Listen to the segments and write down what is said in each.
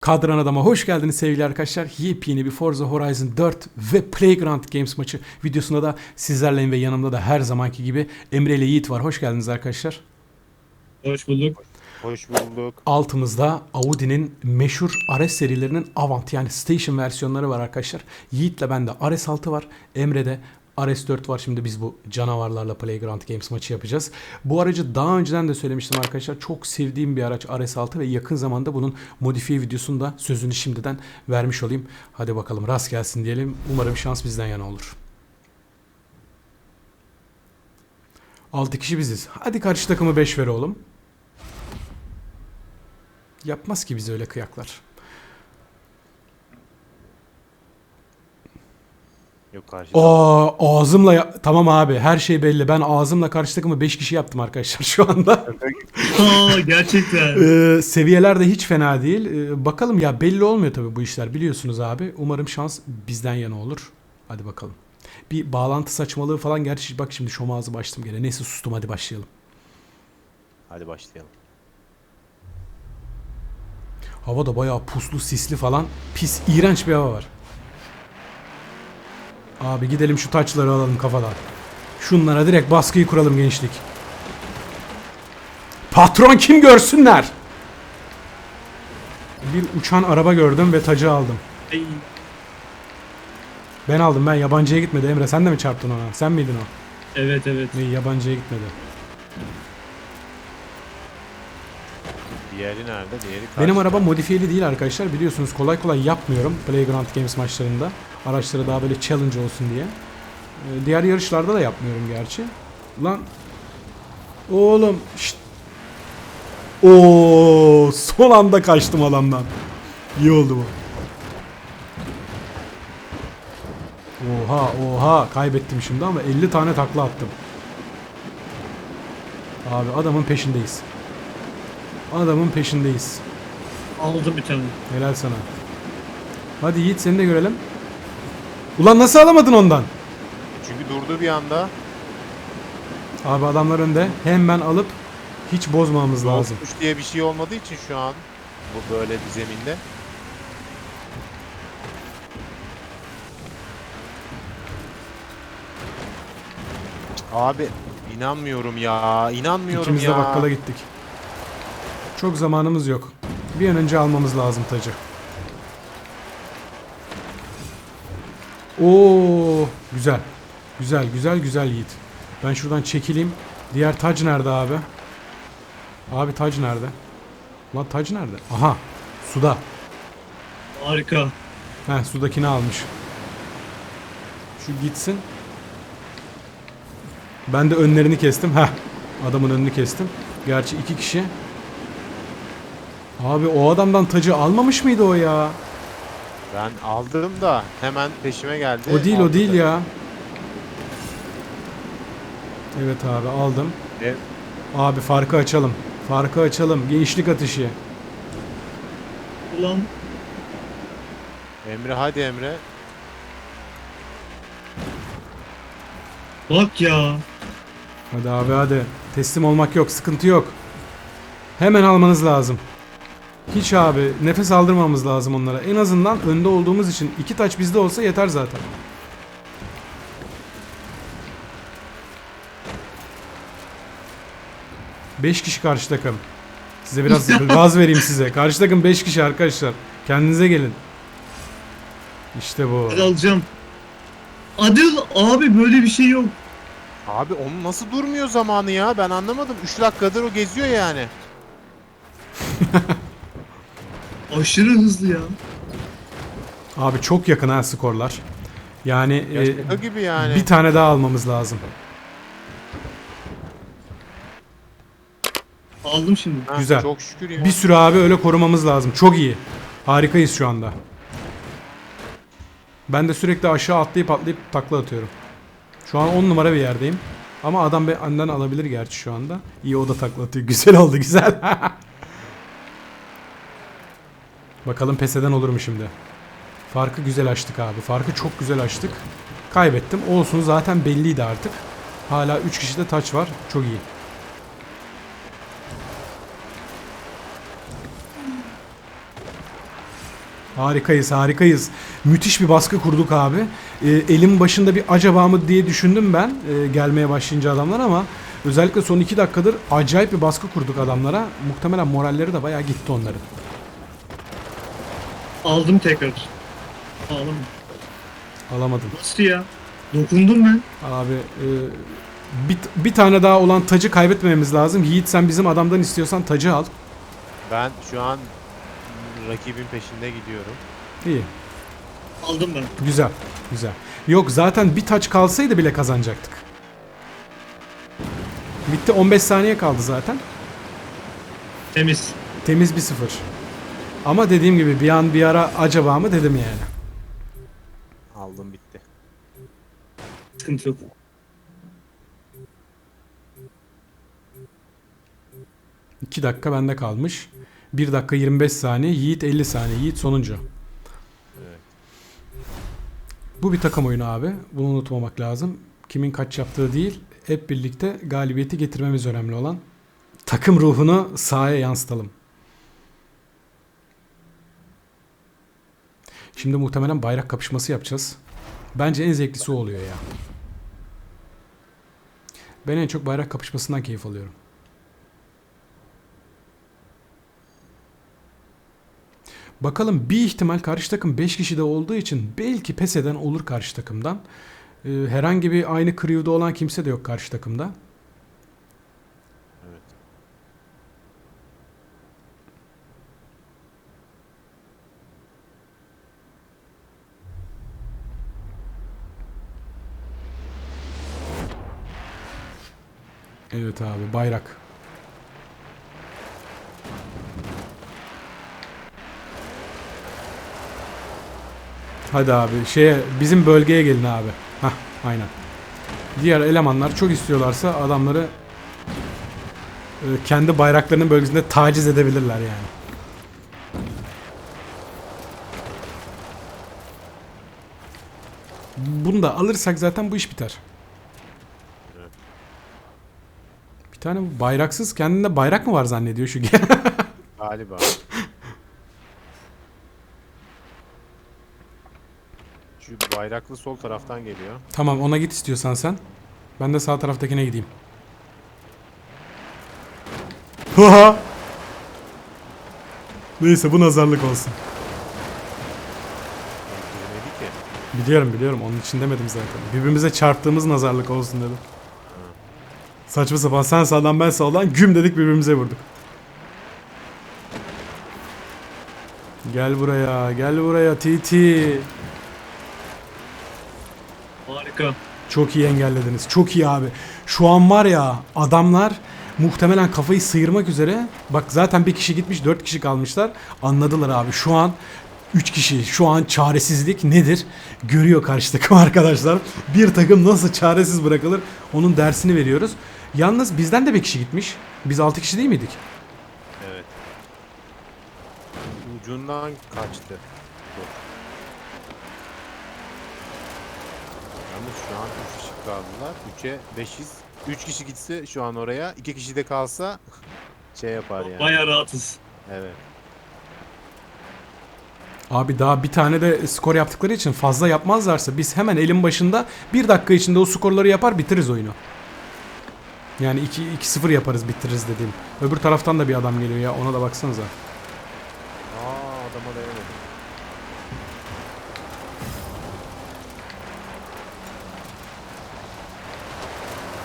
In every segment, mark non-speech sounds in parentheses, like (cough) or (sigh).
Kadran Adam'a hoş geldiniz sevgili arkadaşlar. Yepyeni bir Forza Horizon 4 ve Playground Games maçı videosunda da sizlerleyim ve yanımda da her zamanki gibi Emre ile Yiğit var. Hoş geldiniz arkadaşlar. Hoş bulduk. Hoş bulduk. Altımızda Audi'nin meşhur RS serilerinin Avant yani Station versiyonları var arkadaşlar. Yiğit'le bende RS6 var. Emre'de RS4 var. Şimdi biz bu canavarlarla Playground Games maçı yapacağız. Bu aracı daha önceden de söylemiştim arkadaşlar. Çok sevdiğim bir araç RS6 ve yakın zamanda bunun modifiye videosunu da sözünü şimdiden vermiş olayım. Hadi bakalım rast gelsin diyelim. Umarım şans bizden yana olur. 6 kişi biziz. Hadi karşı takımı 5 ver oğlum. Yapmaz ki bize öyle kıyaklar. Yok karşıda. Aa ağzımla ya- tamam abi her şey belli. Ben ağzımla karşı takımı 5 kişi yaptım arkadaşlar şu anda. (laughs) Aa gerçekten. Ee, seviyeler de hiç fena değil. Ee, bakalım ya belli olmuyor tabii bu işler biliyorsunuz abi. Umarım şans bizden yana olur. Hadi bakalım. Bir bağlantı saçmalığı falan gerçi bak şimdi şom ağzı başladım gene. Neyse sustum hadi başlayalım. Hadi başlayalım. Hava da bayağı puslu sisli falan. Pis iğrenç bir hava var. Abi gidelim şu taçları alalım kafadan. Şunlara direkt baskıyı kuralım gençlik. Patron kim görsünler. Bir uçan araba gördüm ve tacı aldım. Ay, Ben aldım ben yabancıya gitmedi Emre sen de mi çarptın ona? Sen miydin o? evet evet. İyi yabancıya gitmedi. Diğeri nerede? Diğeri karşıda. Benim araba modifiyeli değil arkadaşlar. Biliyorsunuz kolay kolay yapmıyorum Playground Games maçlarında. Araçları daha böyle challenge olsun diye. Ee, diğer yarışlarda da yapmıyorum gerçi. Lan oğlum şşt. Oo, son anda kaçtım adamdan. İyi oldu bu. Oha oha kaybettim şimdi ama 50 tane takla attım. Abi adamın peşindeyiz. Adamın peşindeyiz. Aldım bir tane. Helal sana. Hadi Yiğit seni de görelim. Ulan nasıl alamadın ondan? Çünkü durdu bir anda. Abi adamlar önde. Hemen alıp hiç bozmamız lazım. Yokmuş diye bir şey olmadığı için şu an bu böyle bir zeminde. Abi inanmıyorum ya. inanmıyorum İkimiz de ya. bakkala gittik. Çok zamanımız yok. Bir an önce almamız lazım tacı. Oo, güzel. Güzel, güzel, güzel Yiğit. Ben şuradan çekileyim. Diğer tac nerede abi? Abi tac nerede? Lan tac nerede? Aha, suda. Harika. Heh sudakini almış. Şu gitsin. Ben de önlerini kestim. Heh. Adamın önünü kestim. Gerçi iki kişi. Abi o adamdan tacı almamış mıydı o ya? Ben aldım da hemen peşime geldi. O değil o Aldı değil da. ya. Evet abi aldım. E, Abi farkı açalım. Farkı açalım. Gençlik atışı. Ulan Emre hadi Emre. bak ya. Hadi abi hadi. Teslim olmak yok. Sıkıntı yok. Hemen almanız lazım. Hiç abi nefes aldırmamız lazım onlara. En azından önde olduğumuz için iki taç bizde olsa yeter zaten. Beş kişi karşı takım. Size biraz (laughs) gaz vereyim size. Karşı takım 5 kişi arkadaşlar. Kendinize gelin. İşte bu. Hadi alacağım. Adil abi böyle bir şey yok. Abi onun nasıl durmuyor zamanı ya? Ben anlamadım. 3 dakikadır o geziyor yani. Aşırı hızlı ya. Abi çok yakın ha skorlar. Yani Ya e, şaka gibi yani. bir tane daha almamız lazım. Aldım şimdi. Ha, güzel. Çok şükür ya. Bir sürü abi öyle korumamız lazım. Çok iyi. Harikayız şu anda. Ben de sürekli aşağı atlayıp atlayıp takla atıyorum. Şu an 10 numara bir yerdeyim. Ama adam benden alabilir gerçi şu anda. İyi o da takla atıyor. (laughs) Güzel oldu güzel. (laughs) Bakalım pes eden olur mu şimdi? Farkı güzel açtık abi. Farkı çok güzel açtık. Kaybettim. Olsun zaten belliydi artık. Hala 3 kişide taç var. Çok iyi. Harikayız harikayız. Müthiş bir baskı kurduk abi. Ee, elim başında bir acaba mı diye düşündüm ben e, gelmeye başlayınca adamlar ama özellikle son 2 dakikadır acayip bir baskı kurduk adamlara. Muhtemelen moralleri de bayağı gitti onların. Aldım tekrar. Aldım. Alamadım. Nasıl ya? Dokundum ben. Abi e, bir, bir tane daha olan tacı kaybetmememiz lazım. Yiğit sen bizim adamdan istiyorsan tacı al. Ben şu an rakibin peşinde gidiyorum. İyi. Aldım ben. Güzel. Güzel. Yok zaten bir taç kalsaydı bile kazanacaktık. Bitti 15 saniye kaldı zaten. Temiz. Temiz bir sıfır. Ama dediğim gibi bir an bir ara acaba mı dedim yani. Aldım bitti. Sıkıntı yok. İki dakika bende kalmış. 1 dakika 25 saniye. Yiğit 50 saniye. Yiğit sonuncu. Evet. Bu bir takım oyunu abi. Bunu unutmamak lazım. Kimin kaç yaptığı değil. Hep birlikte galibiyeti getirmemiz önemli olan. Takım ruhunu sahaya yansıtalım. Şimdi muhtemelen bayrak kapışması yapacağız. Bence en zevklisi o oluyor ya. Ben en çok bayrak kapışmasından keyif alıyorum. Bakalım bir ihtimal karşı takım 5 kişi de olduğu için belki pes eden olur karşı takımdan. Ee, herhangi bir aynı crew'da olan kimse de yok karşı takımda. Evet. Evet abi bayrak. Hadi abi şeye bizim bölgeye gelin abi. Hah aynen. Diğer elemanlar çok istiyorlarsa adamları e, kendi bayraklarının bölgesinde taciz edebilirler yani. Bunu da alırsak zaten bu iş biter. Bir tane bayraksız kendinde bayrak mı var zannediyor şu (laughs) Galiba. Şu bayraklı sol taraftan geliyor. Tamam ona git istiyorsan sen. Ben de sağ taraftakine gideyim. Neyse bu nazarlık olsun. Ki. Biliyorum biliyorum onun için demedim zaten. Birbirimize çarptığımız nazarlık olsun dedim. Saçma sapan sen sağdan ben soldan güm dedik birbirimize vurduk. Gel buraya gel buraya TT. Harika. Çok iyi engellediniz. Çok iyi abi. Şu an var ya adamlar muhtemelen kafayı sıyırmak üzere. Bak zaten bir kişi gitmiş dört kişi kalmışlar. Anladılar abi. Şu an 3 kişi şu an çaresizlik nedir? Görüyor karşı takım (laughs) arkadaşlar. Bir takım nasıl çaresiz bırakılır? Onun dersini veriyoruz. Yalnız bizden de bir kişi gitmiş. Biz 6 kişi değil miydik? Evet. Ucundan kaçtı. Dur. Yalnız şu an 3 kişi kaldılar. 3'e 5'iz. 3 kişi gitse şu an oraya, 2 kişi de kalsa (laughs) şey yapar yani. Bayağı rahatız. Evet. Abi daha bir tane de skor yaptıkları için fazla yapmazlarsa biz hemen elin başında bir dakika içinde o skorları yapar bitiririz oyunu. Yani 2 2-0 yaparız bitiririz dediğim. Öbür taraftan da bir adam geliyor ya ona da baksanıza. Aa adama değmedim.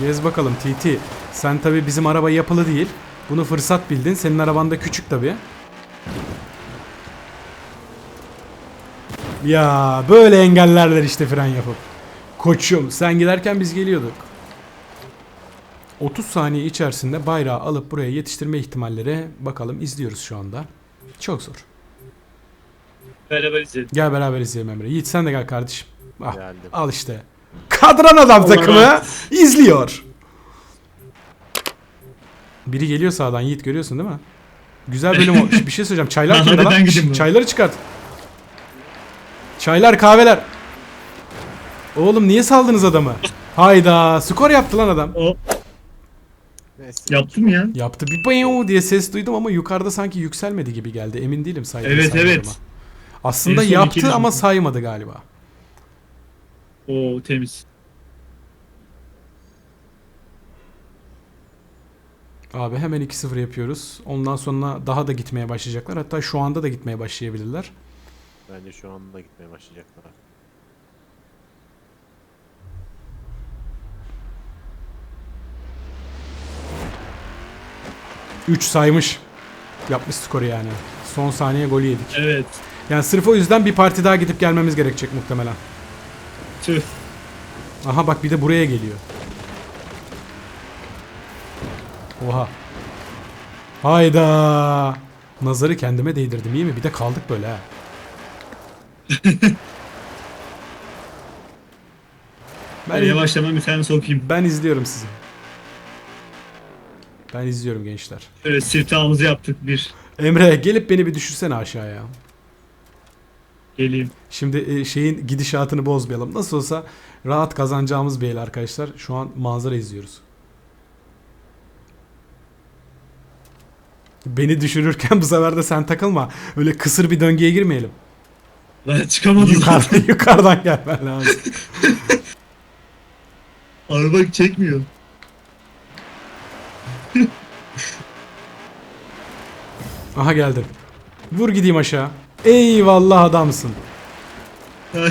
Gez bakalım TT. Sen tabi bizim araba yapılı değil. Bunu fırsat bildin. Senin araban da küçük tabi. Ya böyle engellerler işte fren yapıp. Koçum sen giderken biz geliyorduk. 30 saniye içerisinde bayrağı alıp buraya yetiştirme ihtimalleri bakalım izliyoruz şu anda. Çok zor. Beraber izledim. Gel beraber izleyelim Emre. Yiğit sen de gel kardeşim. Ah, Geldim. al işte. Kadran adam takımı izliyor. Biri geliyor sağdan Yiğit görüyorsun değil mi? Güzel bölüm o. Bir şey söyleyeceğim. Çaylar (laughs) kimde lan? Çayları çıkart. Çaylar kahveler. Oğlum niye saldınız adamı? Hayda skor yaptı lan adam. O Neyse. yaptım ya. Yaptı bir bayo diye ses duydum ama yukarıda sanki yükselmedi gibi geldi. Emin değilim saydım Evet, evet. Aslında En son yaptı ikili ama şut. saymadı galiba. Oo temiz. Abi hemen 2-0 yapıyoruz. Ondan sonra daha da gitmeye başlayacaklar. Hatta şu anda da gitmeye başlayabilirler. Bence şu anda gitmeye başlayacaklar. 3 saymış. Yapmış skoru yani. Son saniye golü yedik. Evet. Yani sırf o yüzden bir parti daha gidip gelmemiz gerekecek muhtemelen. Tüh. Aha bak bir de buraya geliyor. Oha. Hayda. Nazarı kendime değdirdim iyi mi? Bir de kaldık böyle ha. ben, yavaşlama bir tane sokayım. ben izliyorum sizi. Ben izliyorum gençler. Evet siftahımızı yaptık bir. Emre gelip beni bir düşürsene aşağıya. Geleyim. Şimdi e, şeyin gidişatını bozmayalım. Nasıl olsa rahat kazanacağımız bir el arkadaşlar. Şu an manzara izliyoruz. Beni düşürürken (laughs) bu sefer de sen takılma. Öyle kısır bir döngüye girmeyelim. Ben çıkamadım. Yukarıdan, yukarıdan gelmen lazım. (laughs) Araba çekmiyor. (laughs) Aha geldim. Vur gideyim aşağı. Eyvallah adamsın.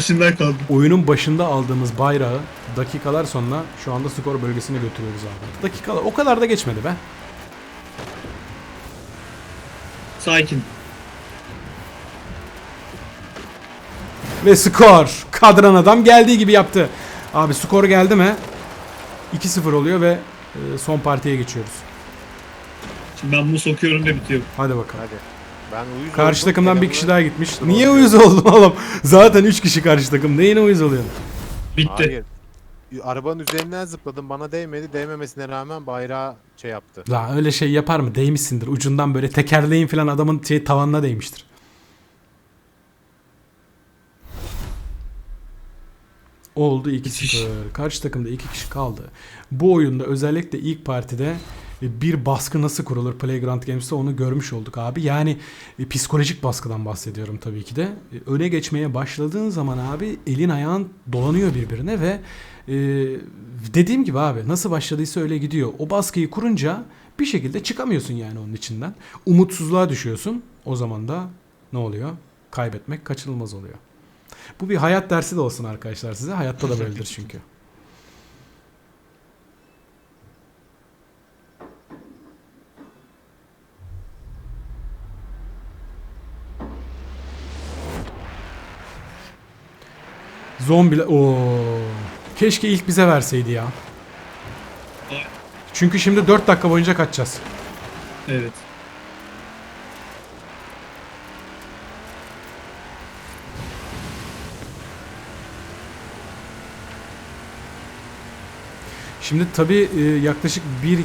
Ben kaldım. Oyunun başında aldığımız bayrağı dakikalar sonra şu anda skor bölgesine götürüyoruz abi. Dakikalar o kadar da geçmedi be. Sakin. Ve skor. Kadran adam geldiği gibi yaptı. Abi skor geldi mi? 2-0 oluyor ve e, son partiye geçiyoruz. Ben bunu sokuyorum ve bitiyor. Hadi bakalım. Hadi. Ben uyuz Karşı oldum, takımdan bir kişi daha gitmiş. Dur Niye bakıyorum. uyuz oldun oğlum? Zaten 3 kişi karşı takım. Neyine uyuz oluyorsun? Bitti. Hayır. Arabanın üzerinden zıpladım bana değmedi. Değmemesine rağmen bayrağı şey yaptı. La öyle şey yapar mı? Değmişsindir. Ucundan böyle tekerleğin falan adamın şey, tavanına değmiştir. Oldu 2-0. Müthiş. Karşı takımda 2 kişi kaldı. Bu oyunda özellikle ilk partide bir baskı nasıl kurulur Playground Games'te onu görmüş olduk abi. Yani e, psikolojik baskıdan bahsediyorum tabii ki de. E, Öne geçmeye başladığın zaman abi elin ayağın dolanıyor birbirine ve e, dediğim gibi abi nasıl başladıysa öyle gidiyor. O baskıyı kurunca bir şekilde çıkamıyorsun yani onun içinden. Umutsuzluğa düşüyorsun. O zaman da ne oluyor? Kaybetmek kaçınılmaz oluyor. Bu bir hayat dersi de olsun arkadaşlar size. Hayatta da böyledir (laughs) çünkü. Zombiler... Oo. Keşke ilk bize verseydi ya. Çünkü şimdi 4 dakika boyunca kaçacağız. Evet. Şimdi tabii e, yaklaşık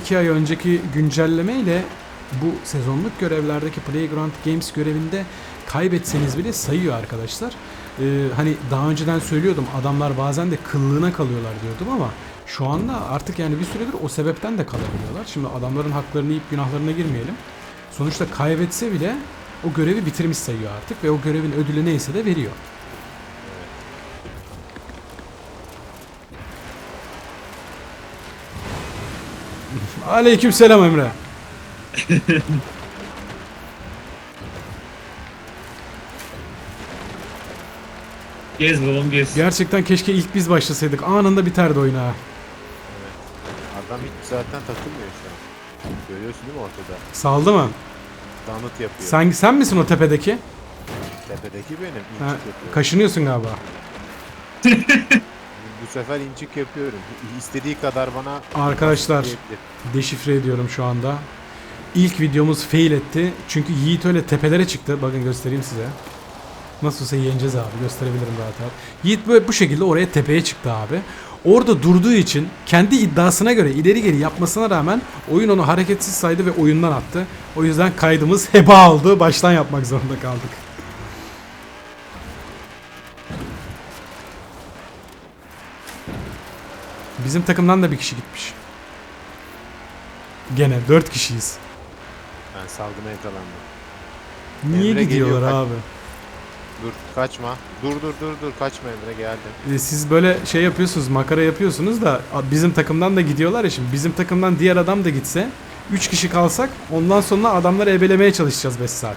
1-2 ay önceki güncelleme ile bu sezonluk görevlerdeki Playground Games görevinde kaybetseniz bile sayıyor arkadaşlar. E, hani daha önceden söylüyordum adamlar bazen de kıllığına kalıyorlar diyordum ama şu anda artık yani bir süredir o sebepten de kalabiliyorlar. Şimdi adamların haklarını yiyip günahlarına girmeyelim. Sonuçta kaybetse bile o görevi bitirmiş sayıyor artık ve o görevin ödülü neyse de veriyor. (laughs) Aleyküm selam Emre. (laughs) Gez babam gez. Gerçekten keşke ilk biz başlasaydık. Anında biterdi oyun ha. Adam hiç zaten takılmıyor şu an. Görüyorsun değil mi ortada? Saldı mı? Danıt yapıyor. Sen sen misin o tepedeki? Tepedeki benim. İncik Ha, yapıyorum. kaşınıyorsun galiba. (laughs) Bu sefer incik yapıyorum. İstediği kadar bana Arkadaşlar diyebilir. deşifre ediyorum şu anda. İlk videomuz fail etti. Çünkü Yiğit öyle tepelere çıktı. Bakın göstereyim size. Nasıl olsa yeneceğiz abi. Gösterebilirim rahat rahat. Yiğit böyle bu şekilde oraya tepeye çıktı abi. Orada durduğu için kendi iddiasına göre ileri geri yapmasına rağmen oyun onu hareketsiz saydı ve oyundan attı. O yüzden kaydımız (laughs) heba oldu. Baştan yapmak zorunda kaldık. Bizim takımdan da bir kişi gitmiş. Gene 4 kişiyiz. Ben salgına yakalandım. Niye Emre gidiyorlar geliyor, abi? Dur kaçma. Dur dur dur dur kaçma Emre geldim. E, Siz böyle şey yapıyorsunuz, makara yapıyorsunuz da bizim takımdan da gidiyorlar ya şimdi. Bizim takımdan diğer adam da gitse 3 kişi kalsak ondan sonra adamları ebelemeye çalışacağız 5 saat.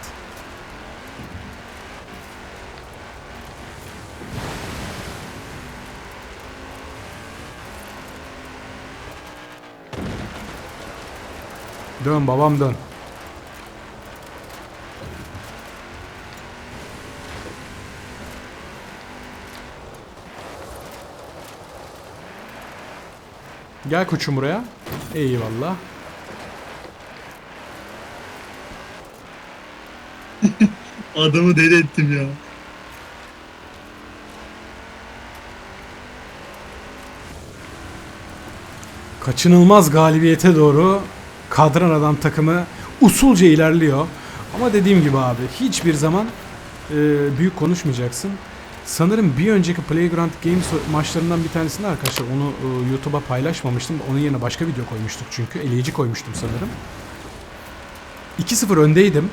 Dön babam dön. Gel koçum buraya. Eyvallah. (laughs) Adamı deli ettim ya. Kaçınılmaz galibiyete doğru kadran adam takımı usulca ilerliyor. Ama dediğim gibi abi hiçbir zaman e, büyük konuşmayacaksın. Sanırım bir önceki Playground Games maçlarından bir tanesinde arkadaşlar onu e, YouTube'a paylaşmamıştım. Onun yerine başka video koymuştuk çünkü. Eleyici koymuştum sanırım. 2-0 öndeydim.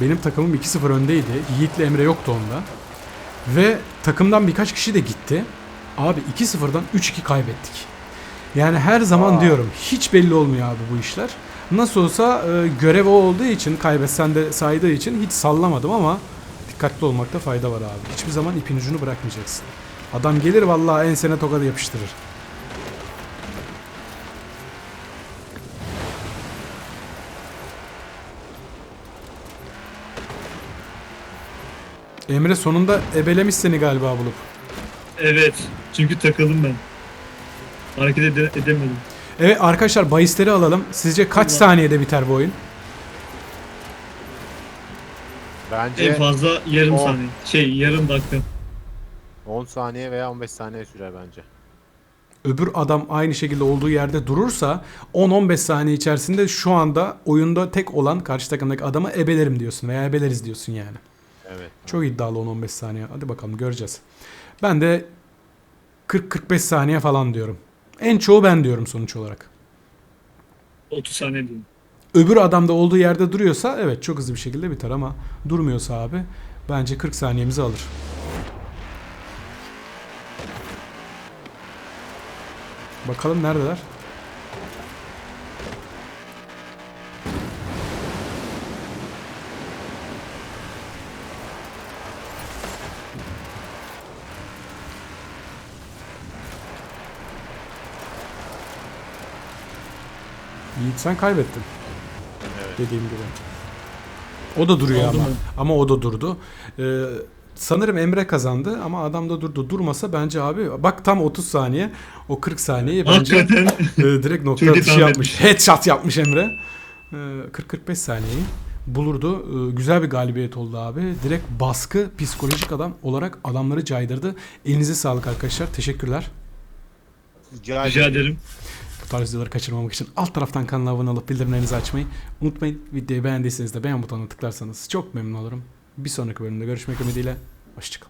Benim takımım 2-0 öndeydi. Yiğit'le Emre yoktu onda. Ve takımdan birkaç kişi de gitti. Abi 2-0'dan 3-2 kaybettik. Yani her zaman Aa. diyorum hiç belli olmuyor abi bu işler. Nasıl olsa e, görev o olduğu için kaybetsen de saydığı için hiç sallamadım ama dikkatli olmakta fayda var abi. Hiçbir zaman ipin ucunu bırakmayacaksın. Adam gelir vallahi ensene tokadı yapıştırır. Emre sonunda ebelemiş seni galiba bulup. Evet. Çünkü takıldım ben. Hareket ede- edemedim. Evet arkadaşlar bahisleri alalım. Sizce kaç saniyede biter bu oyun? Bence En fazla yarım On. saniye. Şey yarım dakika. 10 saniye veya 15 saniye sürer bence. öbür adam aynı şekilde olduğu yerde durursa 10-15 saniye içerisinde şu anda oyunda tek olan karşı takımdaki adamı ebelerim diyorsun veya ebeleriz diyorsun yani. Evet. Çok iddialı 10-15 saniye. Hadi bakalım göreceğiz. Ben de 40-45 saniye falan diyorum. En çoğu ben diyorum sonuç olarak. 30 saniye diyeyim. Öbür adam da olduğu yerde duruyorsa evet çok hızlı bir şekilde biter ama durmuyorsa abi bence 40 saniyemizi alır. Bakalım neredeler? Yiğit sen kaybettin. Dediğim gibi. O da duruyor Aldım ama. onu. Ama o da durdu. Ee, sanırım Emre kazandı ama adam da durdu. Durmasa bence abi bak tam 30 saniye o 40 saniyeyi bence e, direkt nokta atışı yapmış. Headshot yapmış Emre. Ee, 40-45 saniyeyi bulurdu. Ee, güzel bir galibiyet oldu abi. Direkt baskı psikolojik adam olarak adamları caydırdı. Elinize sağlık arkadaşlar. Teşekkürler. Rica, Rica ederim. Tarz videoları kaçırmamak için alt taraftan kanala abone olup bildirimlerinizi açmayı unutmayın. Videoyu beğendiyseniz de beğen butonuna tıklarsanız çok memnun olurum. Bir sonraki bölümde görüşmek ümidiyle. Hoşçakalın.